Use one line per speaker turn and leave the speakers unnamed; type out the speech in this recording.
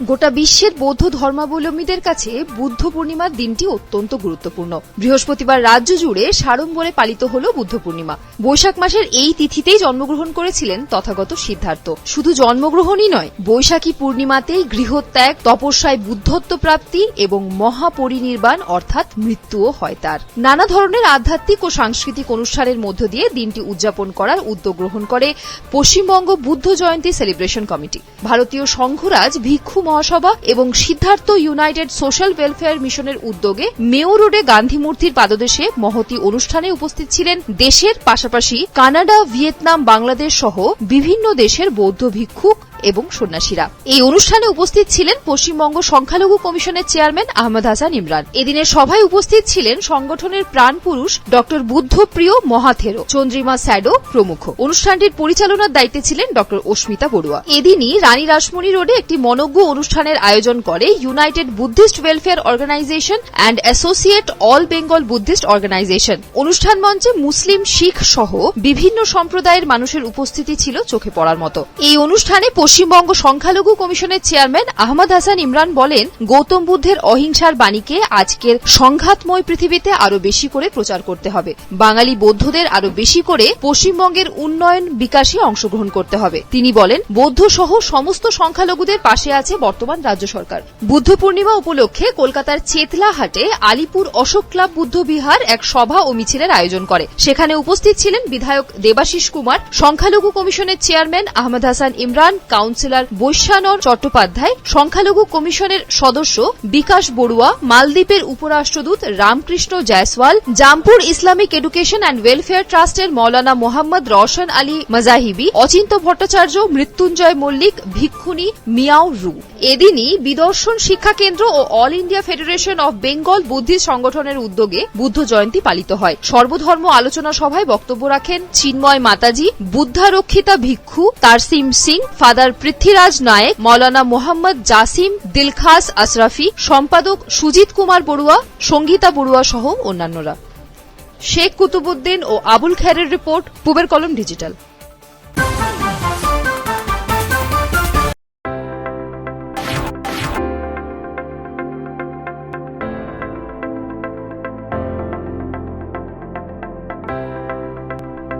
গোটা বিশ্বের বৌদ্ধ ধর্মাবলম্বীদের কাছে বুদ্ধ পূর্ণিমার দিনটি অত্যন্ত গুরুত্বপূর্ণ। বৃহস্পতিবার রাজ্য জুড়ে সাড়ম্বরে পালিত হল বুদ্ধ পূর্ণিমা। বৈশাখ মাসের এই তিথিতেই জন্মগ্রহণ করেছিলেন তথাগত সিদ্ধার্থ। শুধু জন্মগ্রহণই নয়, বৈশাখী পূর্ণিমাতেই গৃহত্যাগ, তপস্যায় বুদ্ধত্ব প্রাপ্তি এবং মহাপরিনির্বাণ অর্থাৎ মৃত্যুও হয় তার। নানা ধরনের আধ্যাত্মিক ও সাংস্কৃতিক অনুষ্ঠানের মধ্য দিয়ে দিনটি উদযাপন করার উদ্যোগ গ্রহণ করে পশ্চিমবঙ্গ বুদ্ধ জয়ন্তী সেলিব্রেশন কমিটি। ভারতীয় সংঘরাজ ভিক্ষু মহাসভা এবং সিদ্ধার্থ ইউনাইটেড সোশ্যাল ওয়েলফেয়ার মিশনের উদ্যোগে মেও রোডে গান্ধী মূর্তির পাদদেশে মহতি অনুষ্ঠানে উপস্থিত ছিলেন দেশের পাশাপাশি কানাডা, ভিয়েতনাম, বাংলাদেশ সহ বিভিন্ন দেশের বৌদ্ধ ভিক্ষুক এবং সন্ন্যাসীরা। এই অনুষ্ঠানে উপস্থিত ছিলেন পশ্চিমবঙ্গ সংখ্যালঘু কমিশনের চেয়ারম্যান আহমদ হাসান ইমরান। এদিনের সভায় উপস্থিত ছিলেন সংগঠনের প্রাণপুরুষ ডক্টর বুদ্ধপ্রিয় মহাথেরো চন্দ্রিমা স্যাডো প্রমুখ। অনুষ্ঠানটির পরিচালনার দায়িত্বে ছিলেন ডক্টর অস্মিতা বড়ুয়া। এদিনই রানী রাসমণি রোডে একটি মনজ্ঞ অনুষ্ঠানের আয়োজন করে United Buddhist welfare organisation and associate all Bengal Buddhist organisation. অনুষ্ঠান মঞ্চে মুসলিম শিখ সহ বিভিন্ন সম্প্রদায়ের মানুষের উপস্থিতি ছিল চোখে পড়ার মতো। এই অনুষ্ঠানে পশ্চিমবঙ্গ সংখ্যালঘু কমিশনের চেয়ারম্যান আহমদ হাসান ইমরান বলেন, গৌতম বুদ্ধের অহিংসার বাণীকে আজকের সংঘাতময় পৃথিবীতে আরও বেশি করে প্রচার করতে হবে। বাঙালি বৌদ্ধদের আরও বেশি করে পশ্চিমবঙ্গের উন্নয়ন বিকাশে অংশগ্রহণ করতে হবে। তিনি বলেন বৌদ্ধ সহ সমস্ত সংখ্যালঘুদের পাশে আছে বর্তমান রাজ্য সরকার। বুদ্ধ পূর্ণিমা উপলক্ষে কলকাতার চেতলাহাটে আলিপুর অশোক ক্লাব বুদ্ধ বিহার এক সভা ও মিছিলের আয়োজন করে। সেখানে উপস্থিত ছিলেন বিধায়ক দেবাশিস কুমার, সংখ্যালঘু কমিশনের চেয়ারম্যান আহমদ হাসান ইমরান কাউন্সিলর বৈশ্যানর চট্টোপাধ্যায়, সংখ্যালঘু কমিশনের সদস্য বিকাশ বড়ুয়া, মালদ্বীপের উপরাষ্ট্রদূত Ramkrishna Jaiswal, Jampur Islamic education and welfare ট্রাস্টের মৌলানা মোহাম্মদ রওশন আলী মাজাহিবি, অচিন্ত ভট্টাচার্য, মৃত্যুঞ্জয় মল্লিক ভিক্ষুনি মিয়াও রু। এদিনই বিদর্শন শিক্ষা কেন্দ্র ও all India federation of Bengal Buddhist সংগঠনের উদ্যোগে বুদ্ধ জয়ন্তী পালিত হয়। সর্বধর্ম আলোচনা সভায় বক্তব্য রাখেন চিন্ময় মাতাজি, বুদ্ধারক্ষিতা ভিক্ষু, তারসিম সিং, ফাদার পৃথ্বীরাজ নায়েক মাওলানা মোহাম্মদ জাসিম, দিলখাস আশরাফি, সম্পাদক সুজিত কুমার বড়ুয়া, সঙ্গীতা বড়ুয়া সহ অন্যান্যরা। শেখ কুতুবুদ্দিন ও আবুল খেরের রিপোর্ট, পুবের কলম ডিজিটাল।